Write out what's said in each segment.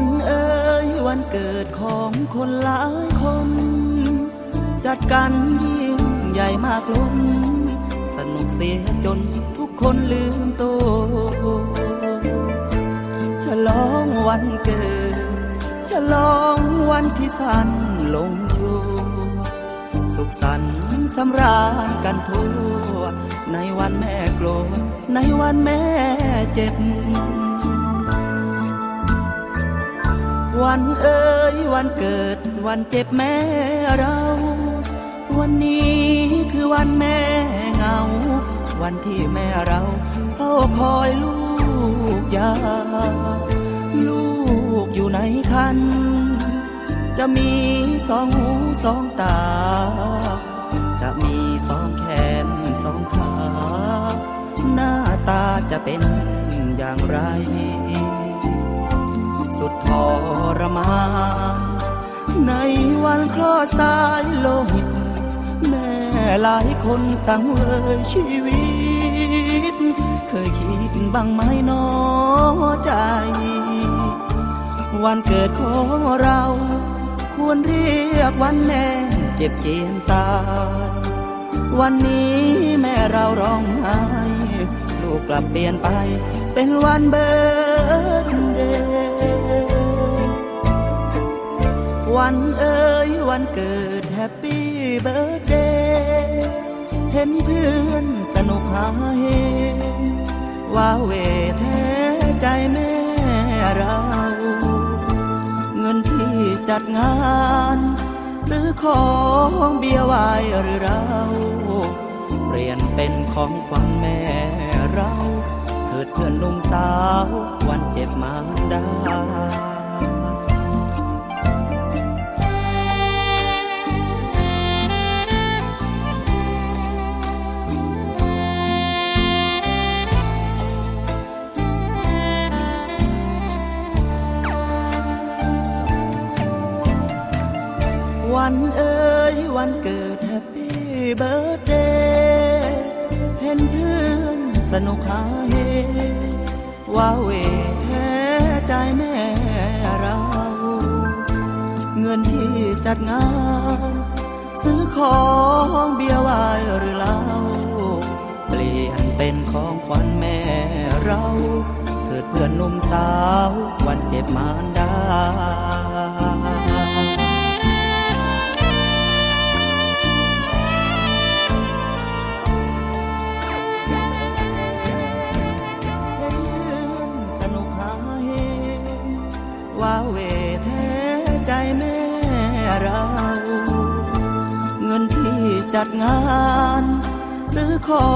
วันเอ่ยวันเกิดของคนหลายคน จัดกันยิ่งใหญ่มากล้นสนุกเสียจนทุกคนลืมตัวฉลองวันเกิด ฉลองวันที่สั้นลงชูสุขสันต์สำราญกันทั่ว ในวันแม่โกรธในวันแม่เจ็บ วันเอ่ยวันเกิดวันเจ็บแม่เรา วันนี้คือวันแม่เงา วันที่แม่เราเฝ้าคอยลูกยา ลูกอยู่ในคัน จะมีสองหูสองตา จะมีสองแขนสองขา หน้าตาจะเป็นอย่างไร สุดทรมานในวันคลอดสายโลหิต แม่หลายคนสังเวยชีวิต เคยคิดบ้างไหมหนอใจ วันเกิดของเรา ควรเรียกวันแม่เจ็บเจียนตา วันนี้แม่เราร้องไห้ลูกกลับเปลี่ยนไปเป็นวันเบิร์ วันเอ่ยวันเกิดแฮปปี้เบิร์ดเดย์เห็นเพื่อนสนุกหาเฮว่าเวแท้ใจแม่เรา เงินที่จัดงาน ซื้อของเบียร์ไวายหรือเรา เปลี่ยนเป็นของขวัญแม่เรา เถิดเพื่อนหนุ่มสาว วันเจ็บมาได้ วันเอ่ยวันเกิดแฮปปี้เบิร์ดเดย์เห็นเพื่อนสนุกหาเฮว่าเวแท้ใจแม่เรา เงินที่จัดงาน ซื้อของเบียร์วายหรือเหล้าเปลี่ยนเป็นของขวัญแม่เรา เถิดเพื่อนหนุ่มสาว วันเจ็บมารดา เรา เงินที่จัดงาน ซื้อขอ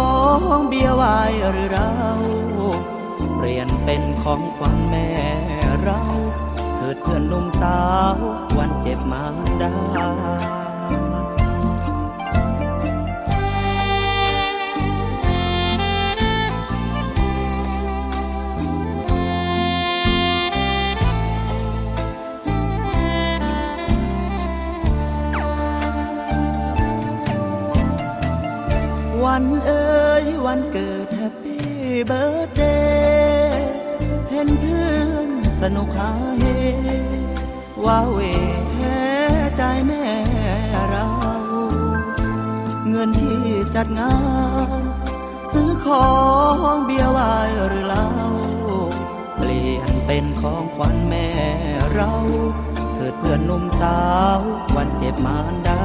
งเบียร์ไวายหรือเรา เปลี่ยนเป็นของขวัญแม่เรา เถิดเพื่อนนุ่มสาว วันเจ็บมาได้ วันเอ่ยวันเกิดแฮปปี้เบิร์ดเดย์เห็นเพื่อนสนุกหาเฮว่าเวแท้ใจแม่เรา เงินที่จัดงาน ซื้อของเบียร์ไวายหรือเหล้าเปลี่ยนเป็นของขวัญแม่เรา เถิดเพื่อนนุ่มสาว วันเจ็บมารดา